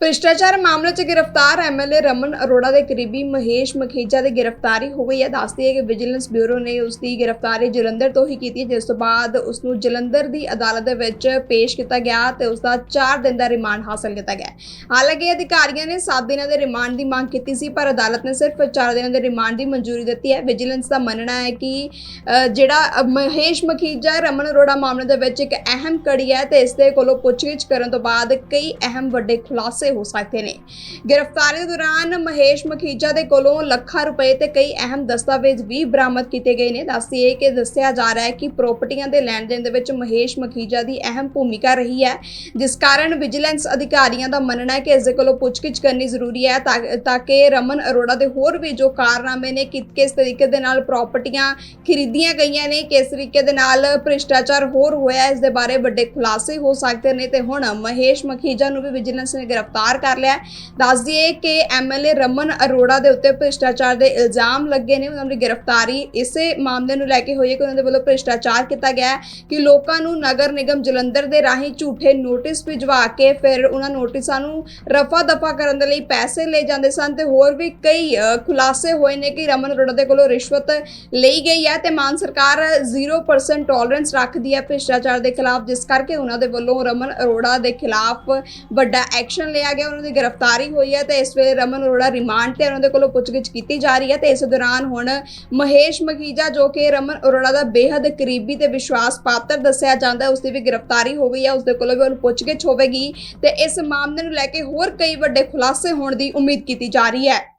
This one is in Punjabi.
ਭ੍ਰਿਸ਼ਟਾਚਾਰ ਮਾਮਲੇ 'ਚ ਗ੍ਰਿਫਤਾਰ ਐਮਐਲਏ ਰਮਨ ਅਰੋੜਾ ਦੇ ਕਰੀਬੀ ਮਹੇਸ਼ ਮਖੀਜਾ ਦੀ ਗ੍ਰਿਫਤਾਰੀ ਹੋ ਗਈ ਹੈ। ਦੱਸਦੀ ਹੈ ਕਿ ਵਿਜੀਲੈਂਸ ਬਿਊਰੋ ਨੇ ਉਸ ਦੀ ਗ੍ਰਿਫਤਾਰੀ ਜਲੰਧਰ ਤੋਂ ਹੀ ਕੀਤੀ ਜਿਸ ਤੋਂ ਬਾਅਦ ਉਸ ਨੂੰ ਜਲੰਧਰ ਦੀ ਅਦਾਲਤ ਦੇ ਵਿੱਚ ਪੇਸ਼ ਕੀਤਾ ਗਿਆ ਤੇ ਉਸ ਦਾ 4 ਦਿਨ ਦਾ ਰਿਮਾਂਡ ਹਾਸਲ ਕੀਤਾ ਗਿਆ ਹਾਲਾਂਕਿ ਅਧਿਕਾਰੀਆਂ ਨੇ 7 ਦਿਨਾਂ ਦੇ ਰਿਮਾਂਡ ਦੀ ਮੰਗ ਕੀਤੀ ਸੀ, ਪਰ ਅਦਾਲਤ ਨੇ ਸਿਰਫ 4 ਦਿਨਾਂ ਦੇ ਰਿਮਾਂਡ ਦੀ ਮਨਜ਼ੂਰੀ ਦਿੱਤੀ ਹੈ। ਵਿਜੀਲੈਂਸ ਦਾ ਮੰਨਣਾ ਹੈ ਕਿ ਜਿਹੜਾ ਮਹੇਸ਼ ਮਖੀਜਾ ਰਮਨ ਅਰੋੜਾ ਮਾਮਲੇ ਦੇ ਵਿੱਚ ਇੱਕ ਅਹਿਮ ਕੜੀ ਹੈ ਤੇ ਇਸ ਦੇ ਕੋਲੋਂ ਪੁੱਛਗਿੱਛ ਕਰਨ ਤੋਂ ਬਾਅਦ ਕਈ ਅਹਿਮ ਵੱਡੇ ਖੁਲਾਸੇ ਹੋ ਸਕਦੇ ਨੇ। ਗ੍ਰਿਫਤਾਰੀ ਦੌਰਾਨ ਮਹੇਸ਼ ਮਖੀਜਾ ਦੇ ਕੋਲੋਂ ਲੱਖਾਂ ਰੁਪਏ ਤੇ ਕਈ ਅਹਿਮ ਦਸਤਾਵੇਜ਼ ਵੀ ਬਰਾਮਦ ਕੀਤੇ ਗਏ ਨੇ। ਦੱਸਦੀਏ ਕਿ ਦੱਸਿਆ ਜਾ ਰਿਹਾ ਹੈ ਕਿ ਪ੍ਰਾਪਰਟੀਆਂ ਦੇ ਲੈਣ ਦੇਣ ਦੇ ਵਿੱਚ ਮਹੇਸ਼ ਮਖੀਜਾ ਦੀ ਅਹਿਮ ਭੂਮਿਕਾ ਰਹੀ ਹੈ। ਜਿਸ ਕਾਰਨ ਵਿਜੀਲੈਂਸ ਅਧਿਕਾਰੀਆਂ ਦਾ ਮੰਨਣਾ ਹੈ ਕਿ ਇਸ ਦੇ ਕੋਲੋਂ ਪੁੱਛਗਿੱਛ ਕਰਨੀ ਜ਼ਰੂਰੀ ਹੈ ਤਾਂ- ਕਿ ਰਮਨ ਅਰੋੜਾ ਦੇ ਹੋਰ ਵੀ ਜੋ ਕਾਰਨਾਮੇ ਨੇ ਕਿ ਕਿਸ ਤਰੀਕੇ ਦੇ ਨਾਲ ਪ੍ਰਾਪਰਟੀਆਂ ਖਰੀਦੀਆਂ ਗਈਆਂ ਨੇ ਕਿਸ ਤਰੀਕੇ ਦੇ ਨਾਲ ਭ੍ਰਿਸ਼ਟਾਚਾਰ ਹੋਰ ਹੋਇਆ ਹੈ, ਇਸ ਦੇ ਬਾਰੇ ਵੱਡੇ ਖੁਲਾਸੇ ਹੋ ਸਕਦੇ ਨੇ। ਤੇ ਹੁਣ ਮਹੇਸ਼ ਮਖੀਜਾ ਨੂੰ ਵੀ ਵਿਜੀਲੈਂਸ ਨੇ ਗ੍ਰਿਫਤਾਰ ਕਰ ਲਿਆ ਹੈ। ਦੱਸ ਦਈਏ ਕਿ ਐਮਐਲਏ ਰਮਨ ਅਰੋੜਾ ਦੇ ਉੱਤੇ ਭ੍ਰਿਸ਼ਟਾਚਾਰ ਦੇ ਇਲਜ਼ਾਮ ਲੱਗੇ ਨੇ, ਉਹਨਾਂ ਦੀ ਗ੍ਰਿਫਤਾਰੀ ਇਸੇ ਮਾਮਲੇ ਨੂੰ ਲੈ ਕੇ ਹੋਈ ਹੈ ਕਿ ਉਹਨਾਂ ਦੇ ਵੱਲੋਂ ਭ੍ਰਿਸ਼ਟਾਚਾਰ ਕੀਤਾ ਗਿਆ ਕਿ ਲੋਕਾਂ ਨੂੰ ਨਗਰ ਨਿਗਮ ਜਲੰਧਰ ਦੇ ਰਾਹੀਂ ਝੂਠੇ ਨੋਟਿਸ ਭਿਜਵਾ ਕੇ ਫਿਰ ਉਹਨਾਂ ਨੋਟਿਸਾਂ ਨੂੰ ਰਫਾ ਦਫਾ ਕਰਨ ਦੇ ਲਈ ਪੈਸੇ ਲਏ ਜਾਂਦੇ ਸਨ ਤੇ ਹੋਰ ਵੀ ਕਈ ਖੁਲਾਸੇ ਹੋਏ ਨੇ ਕਿ ਰਮਨ ਅਰੋੜਾ ਦੇ ਕੋਲੋਂ ਰਿਸ਼ਵਤ ਲਈ ਗਈ ਹੈ ਤੇ ਮਾਨ ਸਰਕਾਰ 0% ਟੋਲਰੈਂਸ ਰੱਖਦੀ ਹੈ ਭ੍ਰਿਸ਼ਟਾਚਾਰ ਦੇ ਖਿਲਾਫ, ਜਿਸ ਕਰਕੇ ਉਹਨਾਂ ਦੇ ਵੱਲੋਂ ਰਮਨ ਅਰੋੜਾ ਦੇ ਖਿਲਾਫ ਵੱਡਾ ਐਕਸ਼ਨ ਲਿਆ ਲਿਆ ਗਿਆ, ਉਹਨਾਂ ਦੀ ਗ੍ਰਿਫਤਾਰੀ ਹੋਈ ਹੈ ਤੇ ਇਸ ਵੇਲੇ ਰਮਨ ਅਰੋੜਾ ਰਿਮਾਂਡ ਤੇ ਉਹਨਾਂ ਦੇ ਕੋਲੋਂ ਪੁੱਛਗਿੱਛ ਕੀਤੀ ਜਾ ਰਹੀ ਹੈ ਤੇ ਇਸ ਦੌਰਾਨ ਹੁਣ ਮਹੇਸ਼ ਮਖੀਜਾ ਜੋ ਕਿ ਰਮਨ ਅਰੋੜਾ ਦਾ ਬੇਹੱਦ ਕਰੀਬੀ ਤੇ ਵਿਸ਼ਵਾਸ ਪਾਤਰ ਦੱਸਿਆ ਜਾਂਦਾ ਹੈ ਉਸ ਦੀ ਵੀ ਗ੍ਰਿਫਤਾਰੀ ਹੋ ਗਈ ਹੈ ਉਸ ਦੇ ਕੋਲੋਂ ਵੀ ਹੁਣ ਪੁੱਛਗਿੱਛ ਹੋਵੇਗੀ ਤੇ ਇਸ ਮਾਮਲੇ ਨੂੰ ਲੈ ਕੇ ਹੋਰ ਕਈ ਵੱਡੇ ਖੁਲਾਸੇ ਹੋਣ ਦੀ ਉਮੀਦ ਕੀਤੀ ਜਾ ਰਹੀ ਹੈ।